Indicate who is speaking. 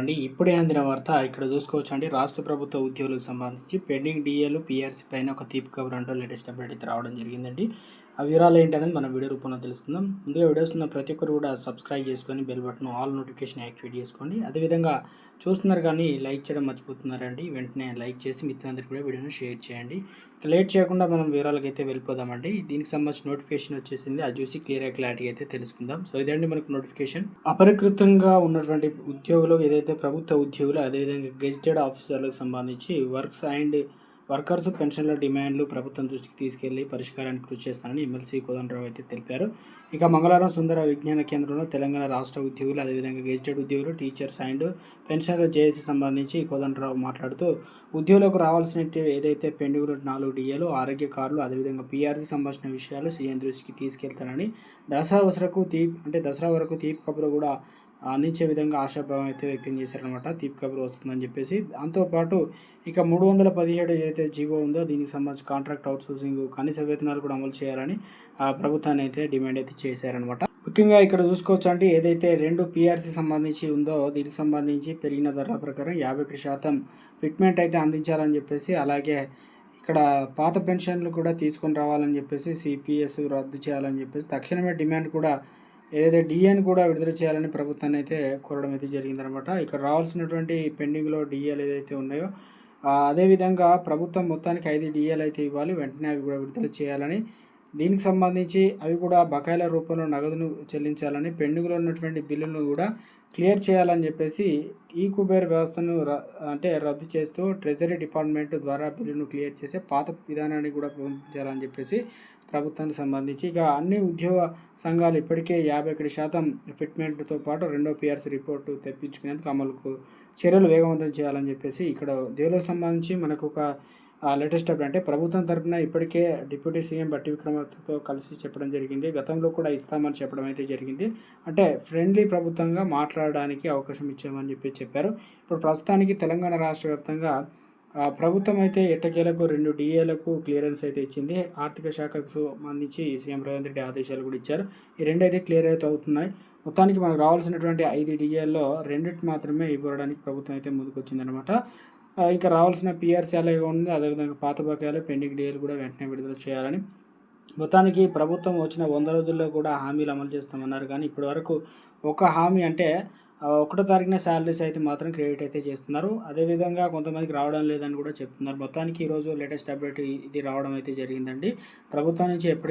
Speaker 1: అండి ఇప్పుడే అందిన వార్త ఇక్కడ చూసుకోవచ్చు అండి రాష్ట్ర ప్రభుత్వ ఉద్యోగులకు సంబంధించి పెండింగ్ డిఏలు పిఆర్సీ పైన ఒక తీపి కబర్ అంటూ లేటెస్ట్ అప్డేట్ అయితే రావడం జరిగిందండి. ఆ వివరాలు ఏంటనేది మనం వీడియో రూపంలో తెలుసుకుందాం. ముందుగా వీడియోస్ ఉన్న ప్రతి ఒక్కరు కూడా సబ్స్క్రైబ్ చేసుకొని bell button all notification activate చేసుకోండి. అదేవిధంగా చూస్తున్నారు కానీ లైక్ చేయడం మర్చిపోతున్నారండి. వెంటనే లైక్ చేసి మిత్రులందరికీ కూడా వీడియోని షేర్ చేయండి. లేట్ చేయకుండా మనం వివరాలకు అయితే వెళ్ళిపోదామండి. దీనికి సంబంధించిన నోటిఫికేషన్ వచ్చేసింది. అది చూసి క్లియర్ క్లారిటీ అయితే తెలుసుకుందాం. సో ఇదండి మనకు నోటిఫికేషన్. అపరికృతంగా ఉన్నటువంటి ఉద్యోగులు ఏదైతే ప్రభుత్వ ఉద్యోగులు అదేవిధంగా గెజిటెడ్ ఆఫీసర్లకు సంబంధించి వర్క్స్ అండ్ వర్కర్స్ పెన్షన్ల డిమాండ్లు ప్రభుత్వం దృష్టికి తీసుకెళ్ళి పరిష్కారానికి కృషి చేస్తానని ఎమ్మెల్సీ కోదండరావు అయితే తెలిపారు. ఇక మంగళవారం సుందర విజ్ఞాన కేంద్రంలో తెలంగాణ రాష్ట్ర ఉద్యోగులు అదేవిధంగా గెజిటెడ్ ఉద్యోగులు టీచర్స్ అండ్ పెన్షన్ల జేఏసీ సంబంధించి కోదండరావు మాట్లాడుతూ ఉద్యోగులకు రావాల్సిన ఏదైతే పెండుగులు నాలుగు డిఏలు ఆరోగ్య కార్డులు అదేవిధంగా పీఆర్సీ సంబంధించిన విషయాలు సీఎం దృష్టికి తీసుకెళ్తానని దసరా వరకు తీపి అంటే దసరా వరకు తీపి కబురు కూడా అందించే విధంగా ఆశాభావం అయితే వ్యక్తం చేశారనమాట తీపి కబురు వస్తుందని చెప్పేసి. దాంతోపాటు ఇక మూడు వందల పదిహేడు ఏదైతే జీవో ఉందో దీనికి సంబంధించి కాంట్రాక్ట్ అవుట్సోర్సింగ్ కనీస వేతనాలు కూడా అమలు చేయాలని ఆ ప్రభుత్వాన్ని అయితే డిమాండ్ అయితే చేశారనమాట ముఖ్యంగా ఇక్కడ చూసుకోవచ్చు అంటే ఏదైతే రెండు పిఆర్సీ సంబంధించి ఉందో దీనికి సంబంధించి పెరిగిన ధరల ప్రకారం యాభై ఒకటి శాతం ఫిట్మెంట్ అయితే అందించాలని చెప్పేసి అలాగే ఇక్కడ పాత పెన్షన్లు కూడా తీసుకొని రావాలని చెప్పేసి సిపిఎస్ రద్దు చేయాలని చెప్పేసి తక్షణమే డిమాండ్ కూడా ఏదైతే డిఏని కూడా విడుదల చేయాలని ప్రభుత్వాన్ని అయితే కోరడం అయితే జరిగిందనమాట. ఇక్కడ రావాల్సినటువంటి పెండింగ్లో డిఏలు ఏదైతే ఉన్నాయో అదేవిధంగా ప్రభుత్వం మొత్తానికి ఐదు డిఏలు అయితే ఇవ్వాలి. వెంటనే అవి కూడా విడుదల చేయాలని దీనికి సంబంధించి అవి కూడా బకాయిల రూపంలో నగదును చెల్లించాలని పెండింగ్లో ఉన్నటువంటి బిల్లులను కూడా క్లియర్ చేయాలని చెప్పేసి ఈ కుబేర్ వ్యవస్థను అంటే రద్దు చేస్తూ ట్రెజరీ డిపార్ట్మెంట్ ద్వారా బిల్లును క్లియర్ చేసే పాత విధానాన్ని కూడా పంపించాలని చెప్పేసి ప్రభుత్వానికి సంబంధించి ఇక అన్ని ఉద్యోగ సంఘాలు ఇప్పటికే యాభై ఒకటి శాతం ఫిట్మెంట్తో పాటు రెండో పిఆర్సీ రిపోర్టు తెప్పించుకునేందుకు అమలుకు చర్యలు వేగవంతం చేయాలని చెప్పేసి ఇక్కడ దేవులకు సంబంధించి మనకు ఒక లేటెస్ట్ అప్డేట్ అంటే ప్రభుత్వం తరపున ఇప్పటికే డిప్యూటీ సీఎం బట్టి విక్రమార్కతో కలిసి చెప్పడం జరిగింది. గతంలో కూడా ఇస్తామని చెప్పడం అయితే జరిగింది. అంటే ఫ్రెండ్లీ ప్రభుత్వంగా మాట్లాడడానికి అవకాశం ఇచ్చామని చెప్పి చెప్పారు. ఇప్పుడు ప్రస్తుతానికి తెలంగాణ రాష్ట్ర వ్యాప్తంగా ప్రభుత్వం అయితే ఎట్టకేలకు రెండు డిఏలకు క్లియరెన్స్ అయితే ఇచ్చింది. ఆర్థిక శాఖకు సంబంధించి సీఎం రేవంత్ రెడ్డి ఆదేశాలు కూడా ఇచ్చారు. ఈ రెండు అయితే క్లియర్ అయితే అవుతున్నాయి. మొత్తానికి మనకు రావాల్సినటువంటి ఐదు డిఏల్లో రెండింటి మాత్రమే ఇవ్వడానికి ప్రభుత్వం అయితే ముందుకొచ్చిందనమాట ఇంకా రావాల్సిన పిఆర్సీ అలాగే ఉంది అదేవిధంగా పాత బకాయిలు పెండింగ్ డిఏలు కూడా వెంటనే విడుదల చేయాలని. మొత్తానికి ప్రభుత్వం వచ్చిన వంద రోజుల్లో కూడా హామీలు అమలు చేస్తామన్నారు కానీ ఇప్పటి వరకు ఒక హామీ అంటే ఒకటో తారీఖున శాలరీస్ అయితే మాత్రం క్రెడిట్ అయితే చేస్తున్నారు. అదేవిధంగా కొంతమందికి రావడం లేదని కూడా చెప్తున్నారు. మొత్తానికి ఈరోజు లేటెస్ట్ అప్డేట్ ఇది రావడం అయితే జరిగిందండి. ప్రభుత్వం నుంచి ఎప్పటికీ